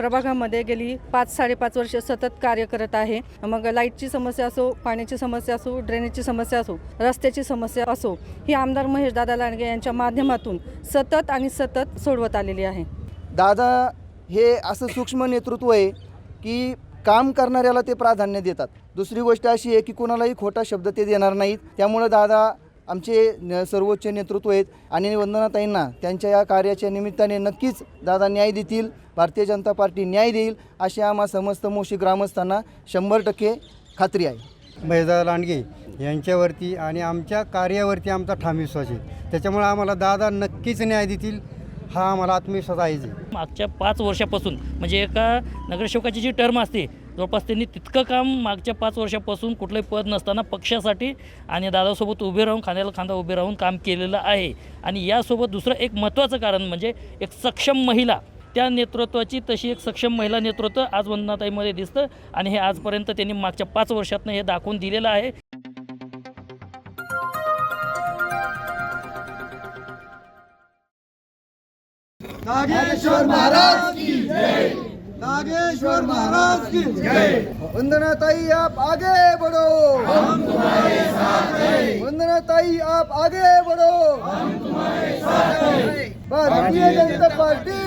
प्रभागामध्ये गेली पाच साडेपाच वर्ष सतत कार्य करत आहे. मग लाईटची समस्या असो पाण्याची समस्या असो ड्रेनेजची समस्या असो रस्त्याची समस्या असो ही आमदार महेश दादा लांडगे यांच्या माध्यमातून सतत आणि सतत सोडवत आलेली आहे. दादा हे असं सूक्ष्म नेतृत्व आहे की काम करणाऱ्याला ते प्राधान्य देतात. दुसरी गोष्ट अशी आहे की कोणालाही खोटा शब्द ते देणार नाहीत. त्यामुळं दादा आमचे न- सर्वोच्च नेतृत्व आहेत आणि वंदनाताईंना त्यांच्या या कार्याच्या निमित्ताने नक्कीच दादा न्याय देतील भारतीय जनता पार्टी न्याय देईल अशी आम्हा समस्त मोशी ग्रामस्थांना शंभर टक्के खात्री आहे. महेशदादा लांडगे यांच्यावरती आणि आमच्या कार्यावरती आमचा ठाम विश्वास आहे. त्याच्यामुळे आम्हाला दादा नक्कीच न्याय देतील हा आम्हाला आत्मविश्वास आहे मागच्या पाच वर्षापासून म्हणजे एका नगरसेवकाची जी टर्म असते जवळपास त्यांनी तितकं काम मागच्या पाच वर्षापासून कुठलंही पद नसताना पक्षासाठी आणि दादासोबत उभे राहून खांद्याला खांदा उभे राहून काम केलेलं आहे. आणि यासोबत दुसरं एक महत्त्वाचं कारण म्हणजे एक सक्षम महिला. त्या नेतृत्वाची तशी एक सक्षम महिला नेतृत्व आज वंदनाताईमध्ये दिसतं आणि हे आजपर्यंत त्यांनी मागच्या पाच वर्षातनं हे दाखवून दिलेलं आहे. नागेश्वर महाराज की जय! नागेश्वर महाराज की जय। वंदनाताई आप आगे बढ़ो। हम तुम्हारे साथ हैं। वंदनाताई आप आगे बढ़ो। हम तुम्हारे साथ हैं। भारतीय जनता पार्टी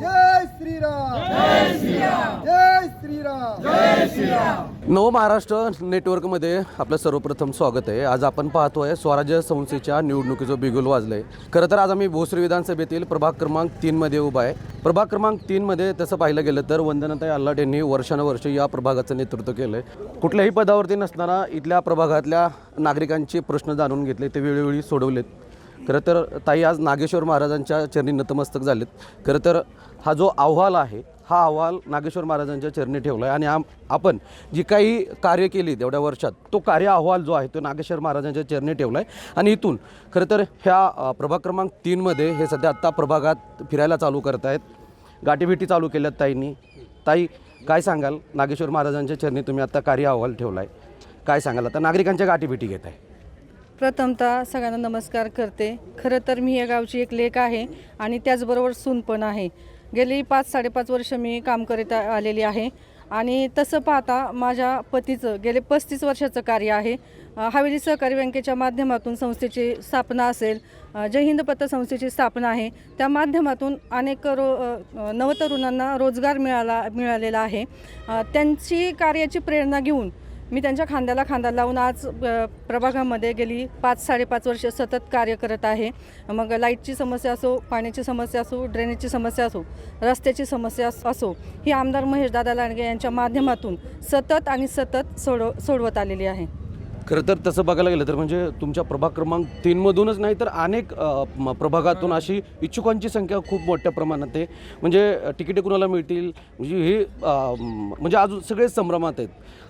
जय श्री राम। जय श्री राम। जय श्री राम। जय श्रीराम नव महाराष्ट्र नेटवर्कमध्ये आपलं सर्वप्रथम स्वागत आहे. आज आपण पाहतोय स्वराज्य संस्थेच्या निवडणुकीचं बिगुल वाजलंय. खरं तर आज आम्ही भोसरी विधानसभेतील प्रभाग क्रमांक तीनमध्ये उभा आहे. प्रभाग क्रमांक तीनमध्ये तसं पाहिलं गेलं तर वंदनाताई अल्लाट यांनी वर्षानुवर्ष या प्रभागाचं नेतृत्व केलं आहे कुठल्याही पदावरती नसताना इथल्या प्रभागातल्या नागरिकांचे प्रश्न जाणून घेतले ते वेळोवेळी सोडवलेत. खरं तर ताई आज नागेश्वर महाराजांच्या चरणी नतमस्तक झालेत. खरं तर हा जो अहवाल आहे हा अहवाल नागेश्वर महाराजांच्या चरणी ठेवला आहे आणि आम आपण जी काही कार्य केली तेवढ्या वर्षात तो कार्य अहवाल जो आहे तो नागेश्वर महाराजांच्या चरणी ठेवला आहे आणि इथून खरं तर ह्या प्रभाग क्रमांक तीनमध्ये हे सध्या आत्ता प्रभागात फिरायला चालू करत आहेत गाठीभेटी चालू केल्यात ताईंनी. ताई काय सांगाल? नागेश्वर महाराजांच्या चरणी तुम्ही आत्ता कार्य अहवाल ठेवला आहे काय सांगाल? आता नागरिकांच्या गाठीभेटी घेत आहे. प्रथमतः सगळ्यांना नमस्कार करते. खरं तर मी या गावची एक लेख आहे आणि त्याचबरोबर सून पण आहे. गेली पाच साडेपाच वर्ष मी काम करीत आलेली आहे. आणि तसं पाहता माझ्या पतीचं गेले पस्तीस वर्षाचं कार्य आहे. हवेली सहकारी बँकेच्या माध्यमातून संस्थेची स्थापना असेल जय हिंद संस्थेची स्थापना आहे. त्या माध्यमातून अनेक रो नवतरुणांना रोजगार मिळाला मिळालेला आहे. त्यांची कार्याची प्रेरणा घेऊन मी त्यांच्या खांद्याला खांदा लावून आज प्रभागामध्ये गेली पाच साडेपाच वर्ष सतत कार्य करत आहे. मग लाईटची समस्या असो पाण्याची समस्या असो ड्रेनेजची समस्या असो रस्त्याची समस्या असो ही आमदार महेश दादा लांडगे यांच्या माध्यमातून सतत आणि सतत सोडव सोडवत आलेली आहे. खरं तर तसं बघायला गेलं तर म्हणजे तुमच्या प्रभाग क्रमांक तीनमधूनच नाही तर अनेक अ, प्रभागातून अशी इच्छुकांची संख्या खूप मोठ्या प्रमाणात आहे. म्हणजे तिकिटे कुणाला मिळतील? म्हणजे हे अ, म- म्हणजे अजून सगळेच संभ्रमात आहेत.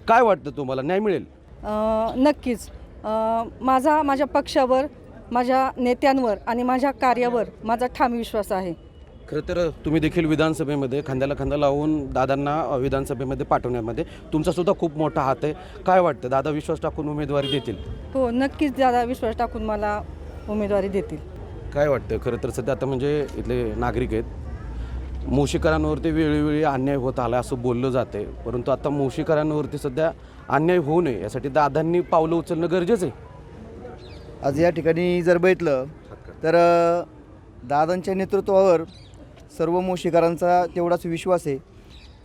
काय वाटतं तुम्हाला? न्याय मिळेल? अ, नक्कीच. अ, माझा माझ्या पक्षावर माझ्या नेत्यांवर आणि माझ्या कार्यावर माझा ठाम विश्वास आहे. खरं तर तुम्ही देखील विधानसभेमध्ये खांद्याला खांदा लावून दादांना विधानसभेमध्ये पाठवण्यामध्ये तुमचा सुद्धा खूप मोठा हात आहे. काय वाटतं? दादा विश्वास टाकून उमेदवारी देतील? हो नक्कीच दादा विश्वास टाकून मला उमेदवारी देतील. काय वाटतं? खरं तर सध्या आता म्हणजे इथले नागरिक आहेत. मोशीकरांवरती वेळोवेळी अन्याय होत आला असं बोललं जाते परंतु आता मोशीकरांवरती सध्या अन्याय होऊ नये यासाठी दादांनी पावलं उचलणं गरजेचं आहे. आज या ठिकाणी जर बघितलं तर दादांच्या नेतृत्वावर सर्व मोशीकरांचा तेवढाच विश्वास आहे.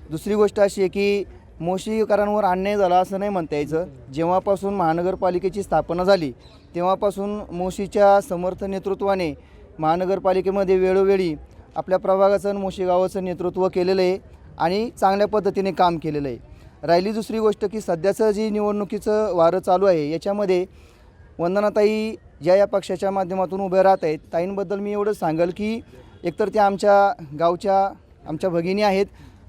दुसरी गोष्ट अशी आहे की मोशीकरांवर अन्याय झाला असं नाही म्हणता यायचं. जेव्हापासून महानगरपालिकेची स्थापना झाली तेव्हापासून मोशीच्या समर्थ नेतृत्वाने महानगरपालिकेमध्ये वेळोवेळी आपल्या प्रभागाचं आणि मोशी गावाचं नेतृत्व केलेलं आहे आणि चांगल्या पद्धतीने काम केलेलं आहे. राहिली दुसरी गोष्ट की सध्याचं जी निवडणुकीचं वारं चालू आहे याच्यामध्ये वंदनाताई ज्या या पक्षाच्या माध्यमातून उभ्या राहत आहेत ताईंबद्दल मी एवढं सांगेल की एकतर त्या आमच्या गावच्या आमच्या भगिनी आहेत.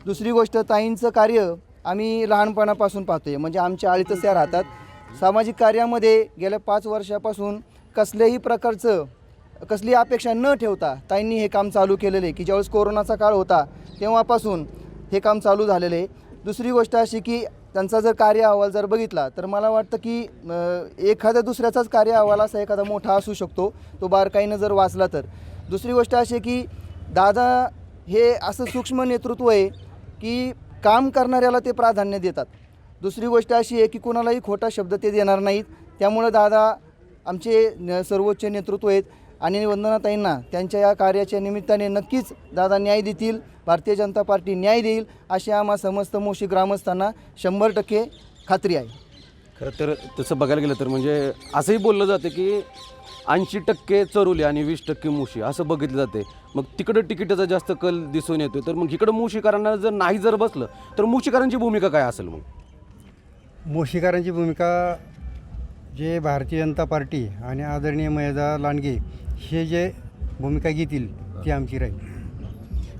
दुसरी गोष्ट ताईंचं कार्य आम्ही लहानपणापासून पाहतो आहे म्हणजे आमच्या आळीतच त्या राहतात. सामाजिक कार्यामध्ये गेल्या पाच वर्षापासून कसल्याही प्रकारचं कसली अपेक्षा न ठेवता ताईंनी हे काम चालू केलेलं. आहे की ज्यावेळेस कोरोनाचा काळ होता तेव्हापासून हे काम चालू झालेलं. आहे दुसरी गोष्ट अशी की त्यांचा जर कार्य अहवाल जर बघितला तर मला वाटतं की एखाद्या दुसऱ्याचाच कार्य अहवाल असा एखादा मोठा असू शकतो. तो बारकाईनं जर वाचला तर. दुसरी गोष्ट अशी आहे की दादा हे असं सूक्ष्म नेतृत्व आहे की काम करणाऱ्याला ते प्राधान्य देतात. दुसरी गोष्ट अशी आहे की कोणालाही खोटा शब्द ते देणार नाहीत. त्यामुळं दादा आमचे न- सर्वोच्च नेतृत्व आहेत आणि वंदनाताईंना त्यांच्या या कार्याच्या निमित्ताने नक्कीच दादा न्याय देतील. भारतीय जनता पार्टी न्याय देईल अशी आम्हा समस्त मोशी ग्रामस्थांना शंभर टक्के खात्री आहे. खरं तर तसं बघायला गेलं तर म्हणजे असंही बोललं जातं की ऐंशी टक्के चरुली आणि वीस टक्के मुशी असं बघितलं जाते मग तिकडं तिकिटाचा जास्त कल दिसून येतो तर मग इकडं मुशीकारांना जर नाही जर बसलं तर मुशीकारांची भूमिका काय असेल मग? मुशीकारांची भूमिका जे भारतीय जनता पार्टी आणि आदरणीय मयदा लांडगे हे जे भूमिका घेतील ती आमची राहील.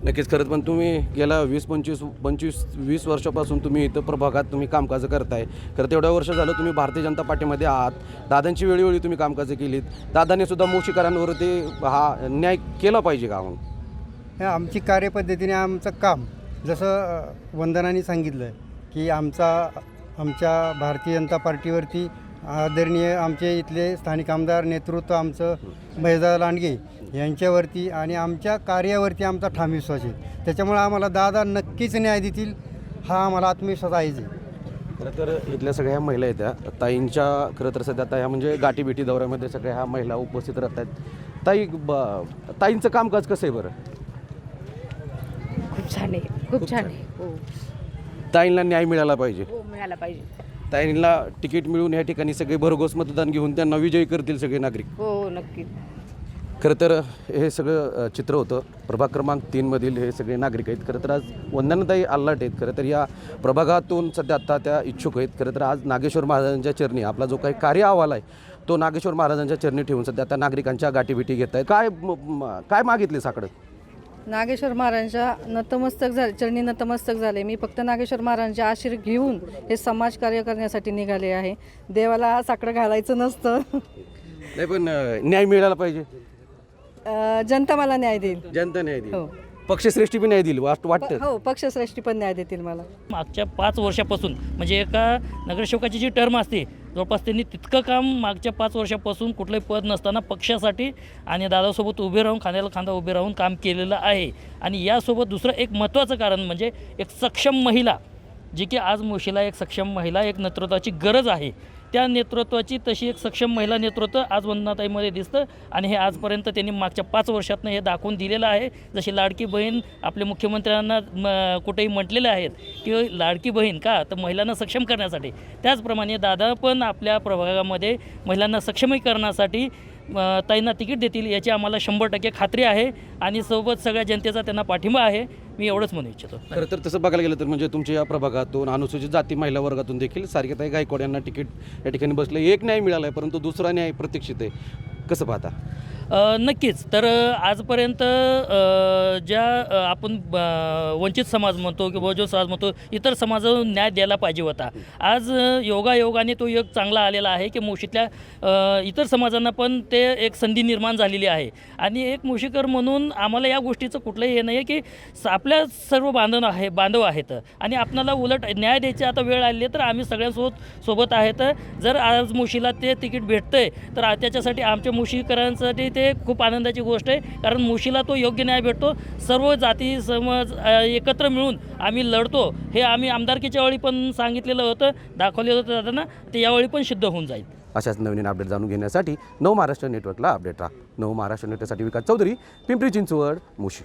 नक्कीच खरंच पण तुम्ही गेल्या वीस पंचवीस पंचवीस वीस वर्षापासून तुम्ही इथं प्रभागात तुम्ही कामकाजं करताय. खरं तेवढ्या वर्ष झालं तुम्ही भारतीय जनता पार्टीमध्ये आहात. दादांची वेळोवेळी तुम्ही कामकाजं केलीत. दादाने सुद्धा मोशीकरांवरती हा न्याय केला पाहिजे का हो? मग आमची कार्यपद्धतीने आमचं काम जसं वंदनाने सांगितलं की आमचा आमच्या भारतीय जनता पार्टीवरती आदरणीय आमचे इथले स्थानिक आमदार नेतृत्व आमचं महेदा लांडगे यांच्यावरती आणि आमच्या कार्यावरती आमचा ठाम विश्वास आहे. त्याच्यामुळं आम्हाला दादा नक्कीच न्याय देतील हा आम्हाला आत्मविश्वास आहेच आहे. खरं तर इथल्या सगळ्या महिला आहेत त्या. ताईंच्या खरं तर सध्या ताई म्हणजे गाठीभेटी दौऱ्यामध्ये सगळ्या ह्या महिला उपस्थित राहत आहेत. ताई ब ताईंचं कामकाज कसं आहे बरं? खूप छान आहे खूप छान. आहे. हो. ताईंना न्याय मिळाला पाहिजे. हो मिळाला पाहिजे. ताईंना तिकीट मिळून या ठिकाणी सगळे भरघोस मतदान घेऊन त्यांना विजयी करतील सगळे नागरिक. हो नक्कीच खरं तर हे सगळं चित्र होतं. प्रभाग क्रमांक तीनमधील हे सगळे नागरिक आहेत. खरं तर आज वंदनाताई आल्लाट आहेत. खरं तर या प्रभागातून सध्या आत्ता त्या इच्छुक आहेत. खरं तर आज नागेश्वर महाराजांच्या चरणी आपला जो काही कार्य अहवाल आहे तो नागेश्वर महाराजांच्या चरणी ठेवून सध्या त्या नागरिकांच्या गाठीभेटी घेत आहेत काय म- म- काय मागितले साकडं नागेश्वर महाराजांच्या नतमस्तक झाले चरणी नतमस्तक झाले. मी फक्त नागेश्वर महाराजांचे आशीर्वाद घेऊन हे समाज कार्य करण्यासाठी निघाले आहे. देवाला साकडं घालायचं नसतं. नाही पण न्याय मिळाला पाहिजे. अं, जनता मला न्याय देईल. जनता न्याय देईल. हो. पक्षश्रेष्ठी बी न्याय देईल वाट वाटतं. हो पक्षश्रेष्ठी पण न्याय देतील मला. मागच्या पाच वर्षापासून म्हणजे एका नगरसेवकाची जी टर्म असते जवळपास त्यांनी तितकं काम मागच्या पाच वर्षापासून कुठलंही पद नसताना पक्षासाठी आणि दादासोबत उभे राहून खांद्याला खांदा उभे राहून काम केलेलं आहे. आणि यासोबत दुसरं एक महत्त्वाचं कारण म्हणजे एक सक्षम महिला जी की आज मुशीला एक सक्षम महिला एक नेतृत्वाची गरज आहे. त्या नेतृत्वाची तशी एक सक्षम महिला नेतृत्व आज वंदनाताईमध्ये दिसतं आणि हे आजपर्यंत त्यांनी मागच्या पाच वर्षातनं हे दाखवून दिलेलं आहे. जशी लाडकी बहीण आपल्या मुख्यमंत्र्यांना म, कुठेही म्हटलेले आहेत की लाडकी बहीण का? तर महिलांना सक्षम करण्यासाठी. त्याचप्रमाणे दादा पण आपल्या प्रभागामध्ये महिलांना सक्षमीकरणासाठी ताईंना तिकीट देतील याची आम्हाला शंभर टक्के खात्री आहे आणि सोबत सगळ्या जनतेचा त्यांना पाठिंबा आहे. मी एवढंच म्हणू इच्छितो. खरं तर तसं बघायला गेलं तर म्हणजे तुमच्या या प्रभागातून अनुसूचित जाती महिला वर्गातून देखील सारखेताई गायकवाड यांना तिकीट या ठिकाणी बसलं. एक न्याय मिळाला आहे परंतु दुसरा न्याय प्रतीक्षित आहे. कसं पाहता? अ, नक्कीच. तर अ, आजपर्यंत अ, ज्या अ, आपण वंचित समाज म्हणतो किंवा जो समाज म्हणतो इतर समाजाला न्याय द्यायला पाहिजे होता. आज अ, योगायोगाने तो योग चांगला आलेला आहे की मुशीतल्या अ, इतर समाजांना पण ते एक संधी निर्माण झालेली आहे. आणि एक मुशीकर म्हणून आम्हाला या गोष्टीचं कुठलंही हे नाही आहे की स- आपल्या सर्व बांधव आहे बांधव आहेत. आणि आपणाला उलट न्याय द्यायची आता वेळ आली आहे तर आम्ही सगळ्यांसोबत सोबत आहेत. जर आज मुशीला ते तिकीट भेटतंय तर आ- त्याच्यासाठी आमच्या मुशीकरांसाठी ते खूप आनंदाची गोष्ट आहे. कारण मुशीला तो योग्य न्याय भेटतो. सर्व जाती समज एकत्र मिळून आम्ही लढतो. हे आम्ही आमदारकीच्या वेळी पण सांगितलेलं होतं. दाखवलेलं होतं दादांना. ते यावेळी पण सिद्ध होऊन जाईल. अशाच नवीन अपडेट जाणून घेण्यासाठी नव महाराष्ट्र नेटवर्कला अपडेट राहा. नव महाराष्ट्र नेटवर्कसाठी विकास चौधरी पिंपरी चिंचवड मुशी.